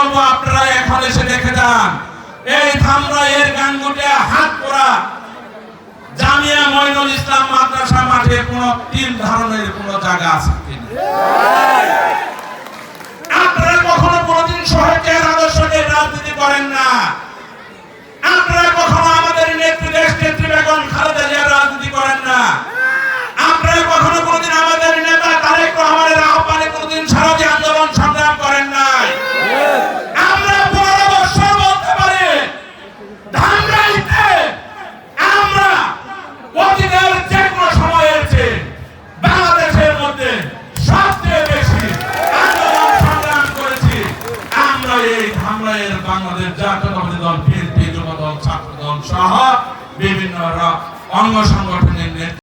বলব, আপনারা এখন এসে দেখে যান। এই গান গুটে হাত করা জামিয়া মঈনুল ইসলাম মাদ্রাসা মাঠে কোনো তিন ধারণের কোনো জায়গা আছে কিনা? মধ্যে সবচেয়ে বেশি আন্দোলন সংগ্রাম করেছি। আমরা এই ধামরাইয়ের বাংলাদেশ জাতীয়তাবাদী দল, বিএনপি যুব দল ছাত্র দল সহ বিভিন্ন অঙ্গ অঙ্গ